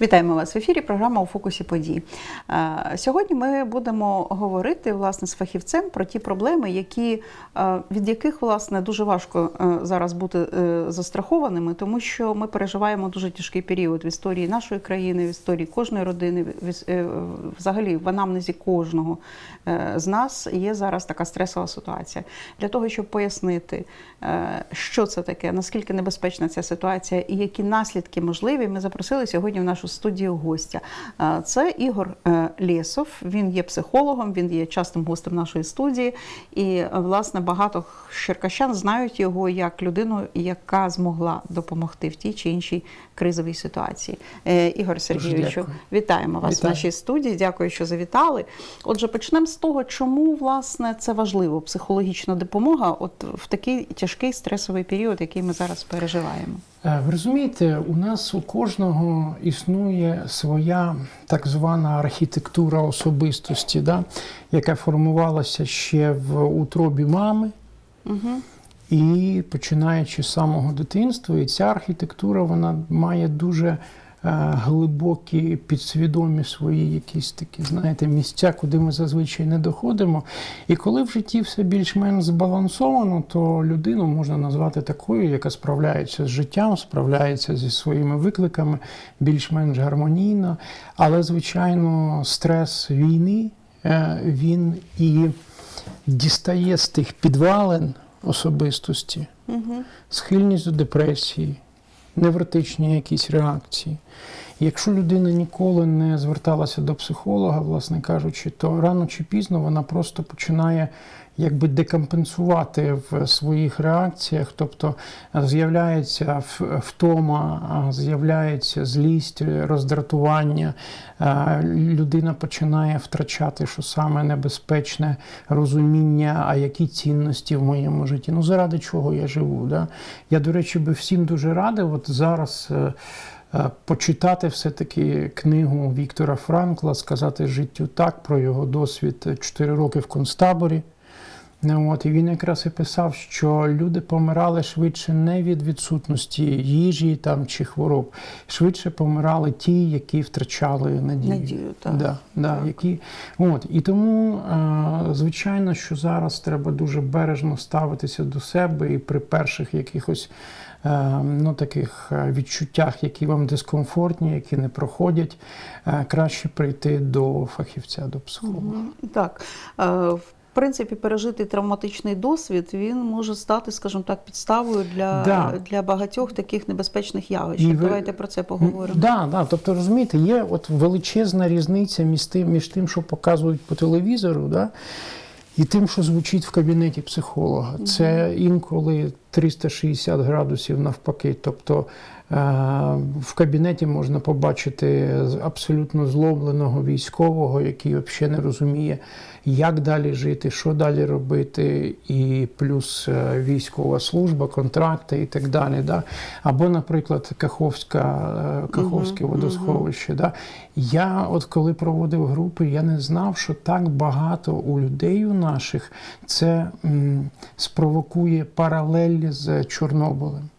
Вітаємо вас в ефірі. Програма у фокусі подій. Е, Сьогодні ми будемо говорити власне з фахівцем про ті проблеми, які е, від яких власне дуже важко е, зараз бути застрахованими, тому що ми переживаємо дуже тяжкий період в історії нашої країни, в історії кожної родини, взагалі в анамнезі кожного з нас є зараз така стресова ситуація. Для того щоб пояснити, що це таке, наскільки небезпечна ця ситуація і які наслідки можливі, ми запросили сьогодні в нашу студію гостя. Е, Це Ігор е, Лєсов. Він є психологом, він є частим гостем нашої студії. І е, власне багато черкащан знають його як людину, яка змогла допомогти в тій чи іншій кризовій ситуації. Е, Ігор Сергійовичу, вітаємо вас Вітаю. в нашій студії. Дякую, що завітали. Отже, почнемо з того, чому власне це важливо психологічна допомога, от в такий тяжкий стресовий період, який ми зараз переживаємо. Е, Ви розумієте, у нас у кожного існує своя так звана архітектура особистості, да? яка формувалася ще в утробі мами. Угу. І починаючи з самого дитинства, і ця архітектура вона має дуже е, глибокі підсвідомі свої якісь такі, знаєте, місця, куди ми зазвичай не доходимо. І коли в житті все більш-менш збалансовано, то людину можна назвати такою, яка справляється з життям, справляється зі своїми викликами більш-менш гармонійно. Але, звичайно, стрес війни е, він і дістає з тих підвалин особистості, Угу. схильність до депресії, невротичні якісь реакції. Якщо людина ніколи не зверталася до психолога, власне кажучи, то рано чи пізно вона просто починає якби декомпенсувати в своїх реакціях, тобто е, з'являється втома, з'являється злість, роздратування. е, Людина починає втрачати, що саме небезпечне розуміння, а які цінності в моєму житті. Ну заради чого я живу. Да? Я, до речі, би всім дуже радив от зараз. Е, е, Почитати все-таки книгу Віктора Франкла, сказати життю так про його досвід 4 роки в концтаборі. Ну, От, і він якраз і писав, що люди помирали швидше не від відсутності їжі там, чи хвороб, швидше помирали ті, які втрачали надію. Надію, так. Да, да, Які, от, і тому, е, звичайно, що зараз треба дуже бережно ставитися до себе і при перших якихось е, ну, таких е, відчуттях, які вам дискомфортні, які не проходять, е, краще прийти до фахівця, до психолога. Так. Е, В принципі, пережити травматичний досвід він може стати, скажімо так, підставою для, Да. для багатьох таких небезпечних явищ. І ви- Давайте про це поговоримо. Да, да. Тобто, розумієте, є от величезна різниця між тим, між тим, що показують по телевізору, да, і тим, що звучить в кабінеті психолога. Це інколи 360 градусів навпаки. Тобто е, в кабінеті можна побачити абсолютно злобленого військового, який взагалі не розуміє, як далі жити, що далі робити, і плюс е, військова служба, контракти і так далі. Да? Або, наприклад, Каховська, е, Каховське Мгм, водосховище. Да? Я, от коли проводив групи, я не знав, що так багато у людей у наших це м, спровокує паралелі з Чорнобилем.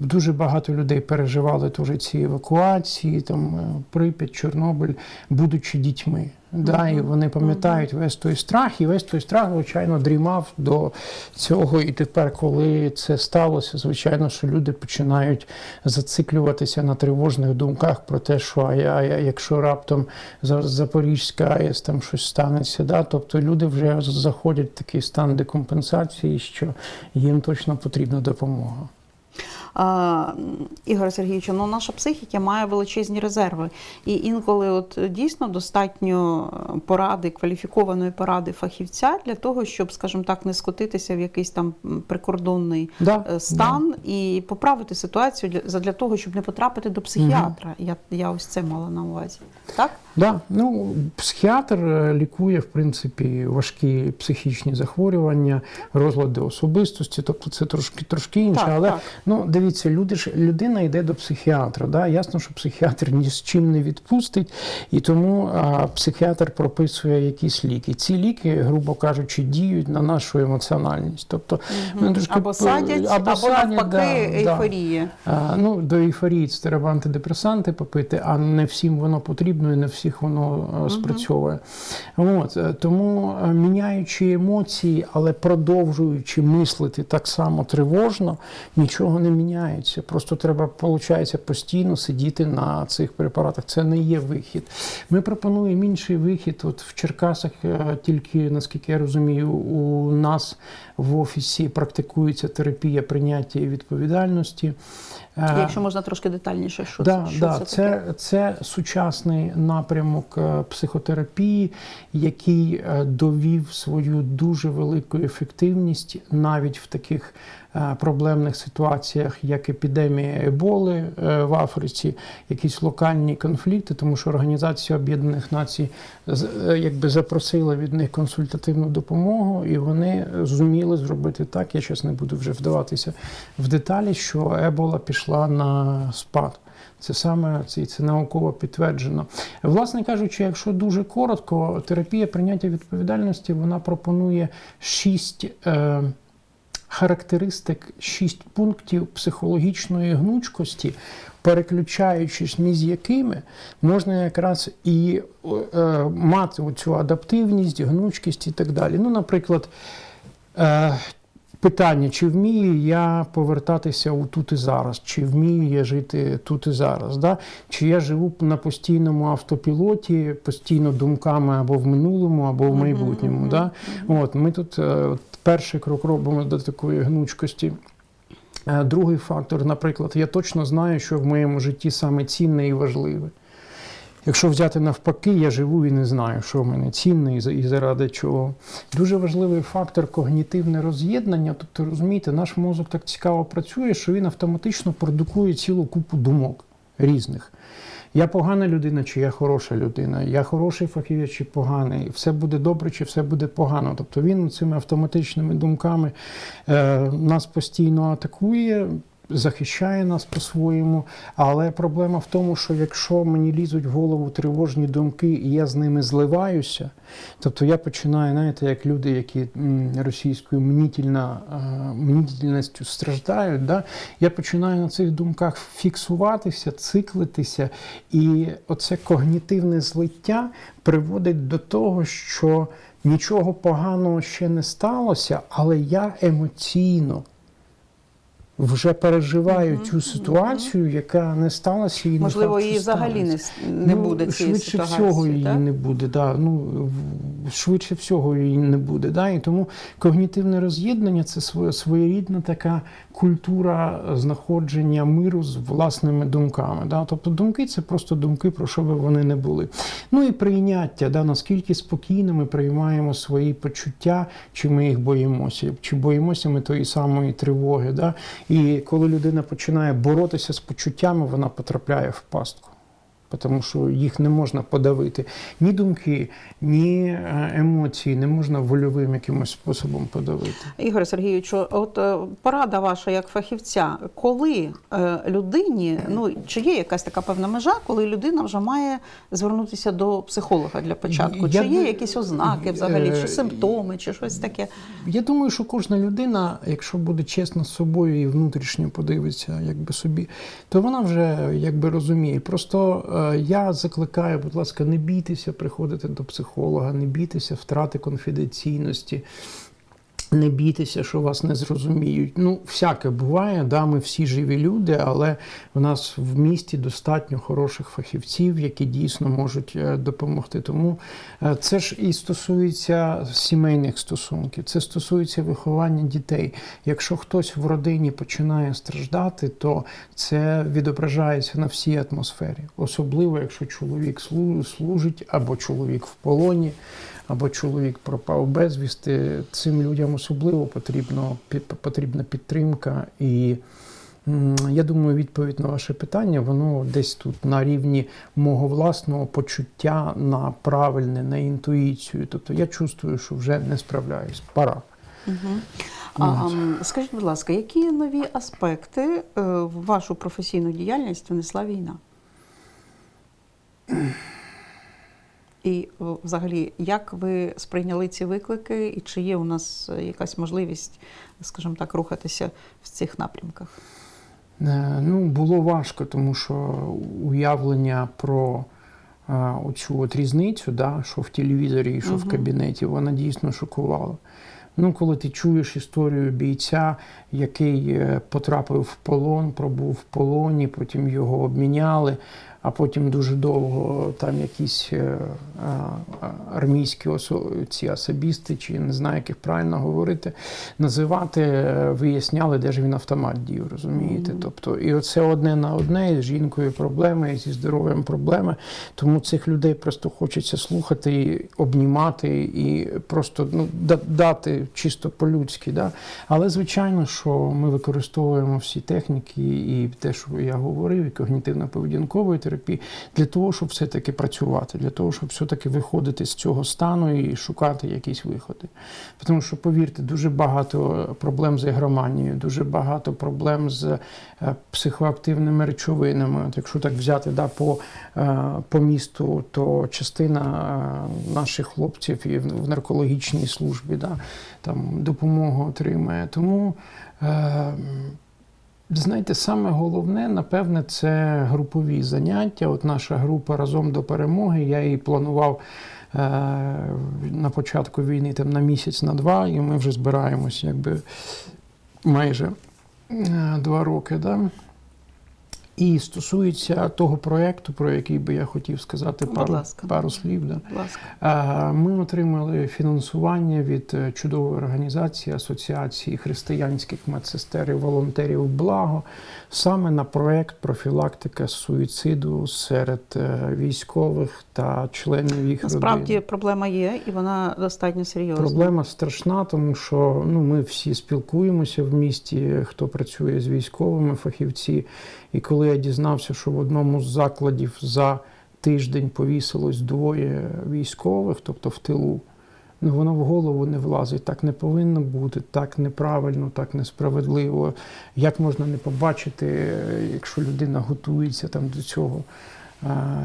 Дуже багато людей переживали теж ці евакуації, там е, Прип'ять, Чорнобиль, будучи дітьми. Да, і вони пам'ятають весь той страх, і весь той страх, звичайно, дрімав до цього. І тепер, коли це сталося, звичайно, що люди починають зациклюватися на тривожних думках про те, що а я, я- якщо раптом зараз Запорізька АЕС там щось станеться. Да? Тобто люди вже заходять в такий стан декомпенсації, що їм точно потрібна допомога. А, м, Ігор Сергійович, ну наша психіка має величезні резерви. І інколи от дійсно достатньо е, поради, кваліфікованої поради фахівця для того, щоб, скажімо так, не скотитися в якийсь там прикордонний Да, е, стан і поправити ситуацію для, задля того, щоб не потрапити до психіатра. Я, я ось це мала на увазі. Так? Да, ну, психіатр е, лікує, в принципі, важкі психічні захворювання, розлади особистості, тобто це трошки трошки інше. Так, але так. ну, дивіться, люди ж людина йде до психіатра. Да? Ясно, що психіатр ні з чим не відпустить, і тому а, психіатр прописує якісь ліки. Ці ліки, грубо кажучи, діють на нашу емоціональність. Тобто, ну, трошки Або садять, або, садять, навпаки да, да. А, Ну, до ейфорії це треба антидепресанти попити, а не всім воно потрібно і не всіх воно е, спрацьовує. От, е, тому е, міняючи емоції, але продовжуючи мислити так само тривожно, нічого не міняється. Просто треба, виходить, постійно сидіти на цих препаратах. Це не є вихід. Ми пропонуємо інший вихід. От в Черкасах тільки, наскільки я розумію, у нас в офісі практикується терапія прийняття і відповідальності. Е, Якщо можна трошки детальніше, що да, це, що да, це, це, таке? це сучасний напрямок е, психотерапії, який е, довів свою дуже велику ефективність навіть в таких проблемних ситуаціях, як епідемія еболи е, в Африці, якісь локальні конфлікти, тому що Організація Об'єднаних Націй е, якби запросила від них консультативну допомогу, і вони зуміли зробити так. Я зараз не буду вже вдаватися в деталі, що ебола пішла на спад. Це саме це, це науково підтверджено. Власне кажучи, якщо дуже коротко, терапія прийняття відповідальності вона пропонує шість е, характеристик, шість пунктів психологічної гнучкості, переключаючись між якими можна якраз і е, мати цю адаптивність, гнучкість і так далі. Ну, наприклад. Е, Питання, чи вмію я повертатися у тут і зараз, чи вмію я жити тут і зараз, да? чи я живу на постійному автопілоті, постійно думками або в минулому, або в майбутньому. Да? От, ми тут е, от, перший крок робимо до такої гнучкості. Е, Другий фактор, наприклад, я точно знаю, що в моєму житті саме цінне і важливе. Якщо взяти навпаки, я живу і не знаю, що в мене цінне і заради чого. Дуже важливий фактор когнітивне роз'єднання. Тобто, розумієте, наш мозок так цікаво працює, що він автоматично продукує цілу купу думок різних. Я погана людина, чи я хороша людина, я хороший фахівець чи поганий, все буде добре, чи все буде погано. Тобто він цими автоматичними думками е, нас постійно атакує, захищає нас по-своєму. Але проблема в тому, що якщо мені лізуть в голову тривожні думки, і я з ними зливаюся, тобто я починаю, знаєте, як люди, які російською мнітільна, страждають, да? я починаю на цих думках фіксуватися, циклитися, і оце когнітивне злиття приводить до того, що нічого поганого ще не сталося, але я емоційно вже переживаю цю ситуацію, яка не сталася і не Можливо, її взагалі не, не Ну, буде цієї швидше ситуації. всього її не буде. Да. Ну, швидше всього її не буде. Да. І тому когнітивне роз'єднання це своє- своєрідна така культура знаходження миру з власними думками. Да. Тобто думки це просто думки, про що би вони не були. Ну і прийняття, да, наскільки спокійно ми приймаємо свої почуття, чи ми їх боїмося, чи боїмося ми тої самої тривоги. Да. І коли людина починає боротися з почуттями, вона потрапляє в пастку. Тому що їх не можна подавити. Ні думки, ні е, емоції не можна вольовим якимось способом подавити. Ігор Сергійовичу, от е, порада ваша як фахівця, коли е, людині, ну чи є якась така певна межа, коли людина вже має звернутися до психолога для початку? Я чи є б- якісь ознаки взагалі, чи симптоми, чи щось таке? Я думаю, що кожна людина, якщо буде чесна з собою і внутрішньо подивиться, якби собі, то вона вже якби розуміє. Просто я закликаю, будь ласка, не бійтеся приходити до психолога, не бійтеся втрати конфіденційності. Не бійтеся, що вас не зрозуміють. Ну, всяке буває, да, ми всі живі люди, але в нас в місті достатньо хороших фахівців, які дійсно можуть е, допомогти. Тому е, це ж і стосується сімейних стосунків, це стосується виховання дітей. Якщо хтось в родині починає страждати, то це відображається на всій атмосфері, особливо якщо чоловік служить або чоловік в полоні або чоловік пропав безвісти, цим людям особливо потрібно, потрібна підтримка і Я думаю, відповідь на ваше питання, воно десь тут на рівні мого власного почуття на правильне, на інтуїцію. Тобто я чувствую, що вже не справляюсь. Пора. Угу. А, скажіть, будь ласка, які нові аспекти е, в вашу професійну діяльність внесла війна? І взагалі, як ви сприйняли ці виклики, і чи є у нас е, якась можливість, скажімо так, рухатися в цих напрямках? Е, Ну, було важко, тому що уявлення про е, оцю от різницю, да, що в телевізорі і що в кабінеті, вона дійсно шокувала. Ну, коли ти чуєш історію бійця, який потрапив в полон, пробув в полоні, потім його обміняли, а потім дуже довго там якісь е, армійські осо- ці особісти, чи не знаю, як їх правильно говорити, називати, е, виясняли, де ж він автомат дів, розумієте? Тобто, і оце одне на одне, з жінкою проблеми, і зі здоров'ям проблеми. Тому цих людей просто хочеться слухати, і обнімати і просто ну, дати чисто по-людськи. Да? Але звичайно, що ми використовуємо всі техніки і те, що я говорив, і когнітивно-поведінкової терапії, для того, щоб все-таки працювати, для того, щоб все-таки виходити з цього стану і шукати якісь виходи. Тому що, повірте, дуже багато проблем з ігроманією, дуже багато проблем з е, психоактивними речовинами. От якщо так взяти да, по, е, по місту, то частина е, наших хлопців і в наркологічній службі да, там, допомогу отримає. Тому. Знаєте, саме головне, напевне, це групові заняття. От наша група разом до перемоги. Я її планував е, на початку війни там, на місяць, на два, і ми вже збираємось якби майже е, два роки. Да? І стосується того проєкту, про який би я хотів сказати пару, ласка. пару слів. Да? Будь ласка. Ми отримали фінансування від е, чудової організації Асоціації християнських медсестер і волонтерів Благо саме на проект профілактика суїциду серед е, військових та членів їх Насправді родин. проблема є, і вона достатньо серйозна. Проблема страшна, тому що ну, ми всі спілкуємося в місті, хто працює з військовими фахівці. І коли я дізнався, що в одному з закладів за тиждень повісилось двоє військових, тобто в тилу, ну воно в голову не влазить. Так не повинно бути, так неправильно, так несправедливо. Як можна не побачити, якщо людина готується там до цього?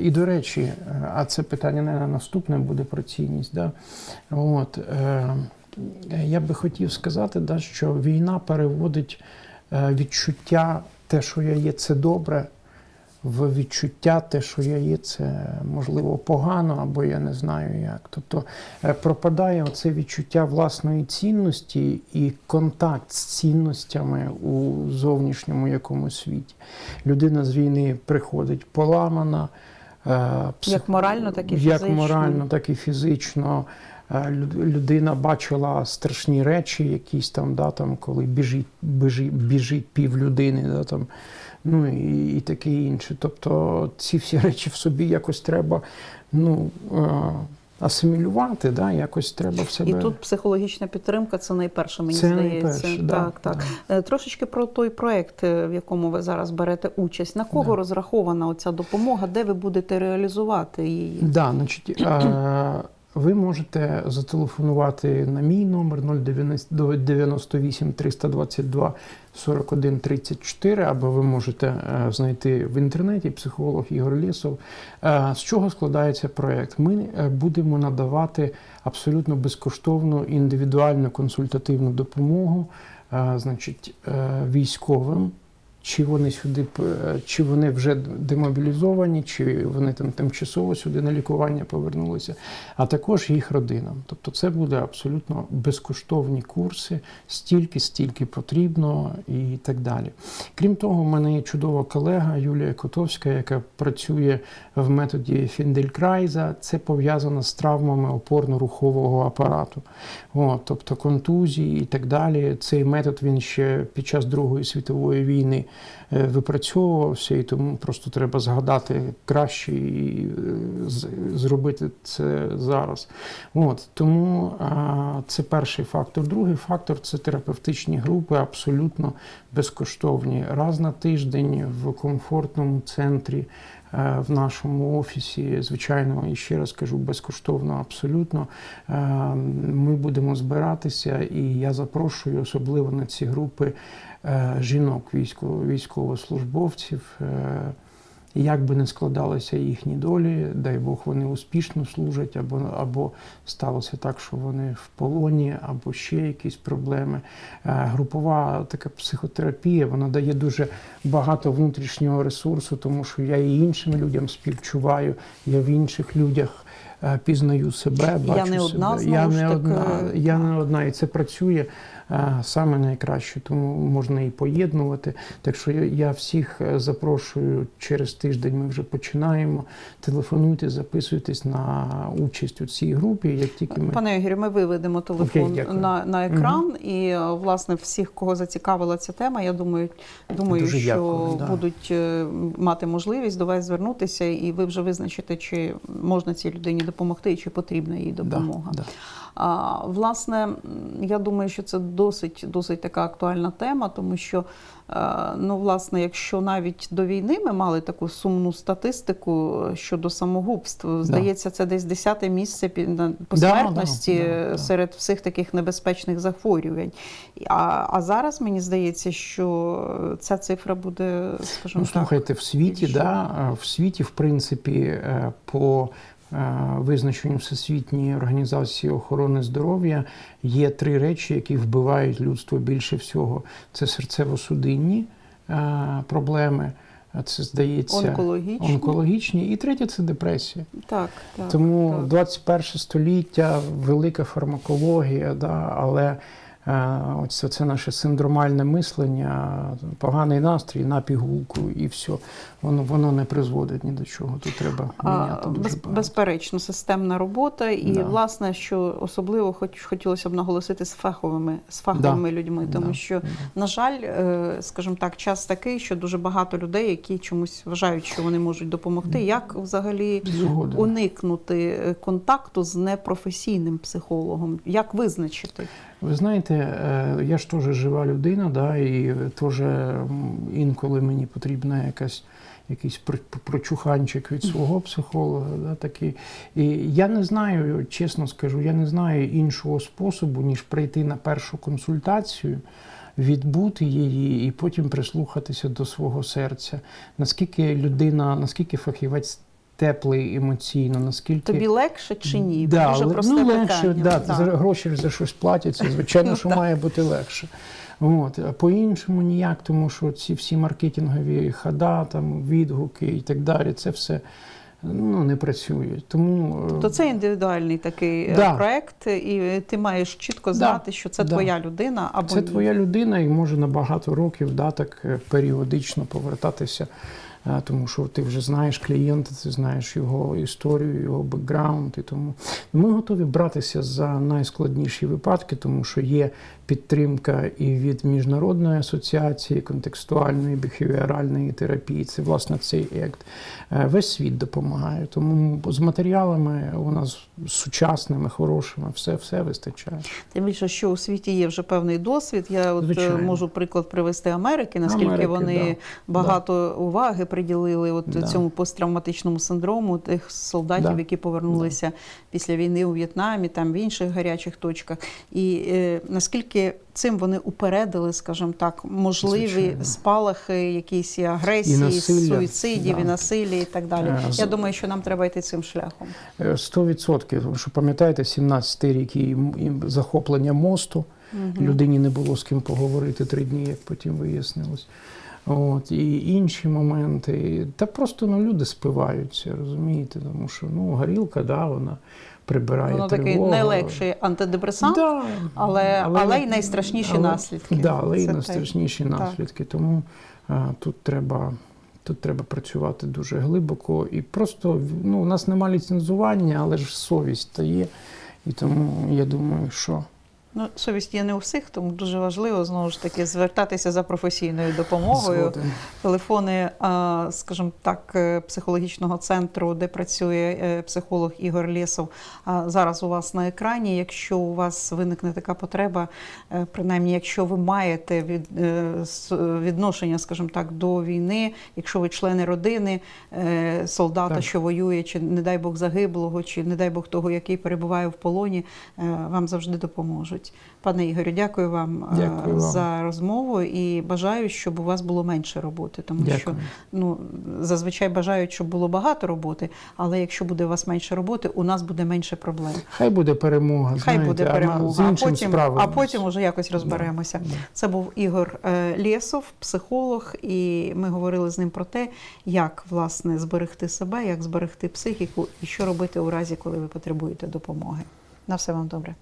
І до речі, а це питання не наступне буде про цінність. Да? От, е, я би хотів сказати, да, що війна переводить е, відчуття, те, що я є, це добре, в відчуття, те, що я є, це можливо погано, або я не знаю як. Тобто е, пропадає оце відчуття власної цінності і контакт з цінностями у зовнішньому якомусь світі. Людина з війни приходить поламана. е, псих- Як морально, так і як морально, так і фізично. Е, люд- Людина бачила страшні речі, якісь там, да, там коли біжить, біжить, біжить пів людини, да, там, ну і, і таке інше. Тобто ці всі речі в собі якось треба ну, е, асимілювати, да, якось треба в себе. І тут психологічна підтримка це найперше, мені Це здається. найперше, да, так, так. да. Е, Трошечки про той проект, в якому ви зараз берете участь. На кого Да. розрахована оця допомога, де ви будете реалізувати її? Да, значить, ви можете зателефонувати на мій номер 098 322 41 34, або ви можете е, знайти в інтернеті психолог Ігор Лісов. Е, З чого складається проєкт? Ми е, будемо надавати абсолютно безкоштовну індивідуальну консультативну допомогу значить, військовим. Чи вони сюди чи вони вже демобілізовані, чи вони там тимчасово сюди на лікування повернулися, а також їх родинам. Тобто це буде абсолютно безкоштовні курси, стільки, стільки потрібно і так далі. Крім того, в мене є чудова колега Юлія Котовська, яка працює в методі Фінделькрайза. Це пов'язано з травмами опорно-рухового апарату. От, тобто контузії і так далі. Цей метод він ще під час Другої світової війни випрацьовувався, і тому просто треба згадати краще і е, зробити це зараз. От тому це перший фактор. Другий фактор це терапевтичні групи, абсолютно безкоштовні. Раз на тиждень в комфортному центрі. Е, В нашому офісі, звичайно, і ще раз кажу, безкоштовно абсолютно. Е, Ми будемо збиратися, і я запрошую особливо на ці групи е, жінок, військово- військовослужбовців. Як би не складалися їхні долі, дай Бог вони успішно служать, або, або сталося так, що вони в полоні, або ще якісь проблеми. Е, Групова така психотерапія, вона дає дуже багато внутрішнього ресурсу, тому що я і іншим людям співчуваю, я в інших людях е, пізнаю себе, Я не одна, себе. Я не одна, я не одна, і це працює саме найкраще, тому можна і поєднувати. Так що я, всіх е, запрошую через тиждень. Ми вже починаємо. Телефонуйте, записуйтесь на участь у цій групі. Як тільки ми Пане Ігорю, ми виведемо телефон Окей, на, на екран, і е, власне всіх, кого зацікавила ця тема, я думаю, думаю, Дуже що дякую, да. будуть е, мати можливість до вас звернутися, і ви вже визначите, чи можна цій людині допомогти, і чи потрібна їй допомога. Да, да. Власне, я думаю, що це досить, досить така актуальна тема, тому що, е, ну, власне, якщо навіть до війни ми мали таку сумну статистику щодо самогубств, здається, це десь десяте місце пі- на- по Да, смертності да, да. серед всіх таких небезпечних захворювань. А, а зараз мені здається, що ця цифра буде, скажімо Ну, слухайте, в світі, да, е, в світі, в принципі, е, по е, визначенню Всесвітньої організації охорони здоров'я є три речі, які вбивають людство більше всього. Це серцево-судинні е, проблеми. Це здається так, онкологічно. онкологічні, і третє це депресія. Так, так, Тому так. 21 століття, велика фармакологія, да, але е, ось це наше синдромальне мислення, поганий настрій на пігулку і все. Воно, воно не призводить ні до чого. Тут треба міняти дуже без, багато. безперечно, системна робота, і Да. власне, що особливо хоч хотілося б наголосити з фаховими з фаховими людьми, тому Да, що, да. на жаль, е, скажімо так, час такий, що дуже багато людей, які чомусь вважають, що вони можуть допомогти. Як взагалі Згоден. уникнути е, контакту з непрофесійним психологом? Як визначити? Ви знаєте, е, я ж теж жива людина, да, і теж інколи мені потрібна якась. Якийсь прочуханчик від свого психолога, да, такий. І я не знаю, чесно скажу, я не знаю іншого способу, ніж прийти на першу консультацію, відбути її і потім прислухатися до свого серця. Наскільки людина, наскільки фахівець теплий емоційно, наскільки Тобі легше чи ні? Да, Дуже але- просте ну, легше, питання. да, Так. за гроші за щось платяться, звичайно, що має бути легше. От. А по-іншому ніяк, тому що ці всі маркетингові хода, там, відгуки і так далі, це все ну, не працює. Тому е, То це індивідуальний такий е, Да. проект, і ти маєш чітко знати, що це Да. твоя людина або це твоя людина і може на багато років да, так е, періодично повертатися. Тому що ти вже знаєш клієнта, ти знаєш його історію, його бекграунд. І тому ми готові братися за найскладніші випадки, тому що є підтримка і від міжнародної асоціації контекстуальної біхевіоральної терапії. Це власне цей ект. Е, Весь світ допомагає. Тому з матеріалами у нас сучасними, хорошими, все, все вистачає. Тим більше, що у світі є вже певний досвід. Я от е, Звичайно. можу приклад привести Америки, наскільки Америки, вони да. багато уваги приділили от Да. цьому посттравматичному синдрому тих солдатів, Да. які повернулися після війни у В'єтнамі, там в інших гарячих точках. І е, наскільки цим вони упередили, скажімо так, можливі Звичайно. спалахи, якісь агресії, І насилля, суїцидів, да. і насилля, і так далі. Е, з- Я думаю, що нам треба йти цим шляхом. Е, 100%. Тому що пам'ятаєте, 17-й рік і, захоплення мосту. Людині не було з ким поговорити три дні, як потім вияснилось. От, і інші моменти. Та просто ну, люди спиваються, розумієте? Тому що ну, горілка, да, вона прибирає Воно тривогу. такий найлегший антидепресант. Да, але- але й найстрашніші але- наслідки. Да, але й найстрашніші так. наслідки. Тому а, тут треба. Тут треба працювати дуже глибоко і просто ну, у нас немає ліцензування, але ж совість та є. І тому я думаю, що Ну, совість є не у всіх, тому дуже важливо знову ж таки звертатися за професійною допомогою. Згоден. Телефони, скажімо так, е, психологічного центру, де працює е, психолог Ігор Лєсов, зараз у вас на екрані. Якщо у вас виникне така потреба, е, принаймні, якщо ви маєте від, відношення, скажімо так, до війни, якщо ви члени родини солдата, Так. що воює, чи не дай Бог загиблого, чи не дай Бог того, який перебуває в полоні, вам завжди допоможуть. Пане Ігорю, дякую вам е, Дякую вам. за розмову і бажаю, щоб у вас було менше роботи, тому що ну зазвичай бажають, щоб було багато роботи, але якщо буде у вас менше роботи, у нас буде менше проблем. Хай буде перемога. Хай знаєте, буде а перемога, а іншим потім, а потім уже якось розберемося. Да. Це був Ігор е, Лєсов, психолог, і ми говорили з ним про те, як власне зберегти себе, як зберегти психіку і що робити у разі, коли ви потребуєте допомоги. На все вам добре.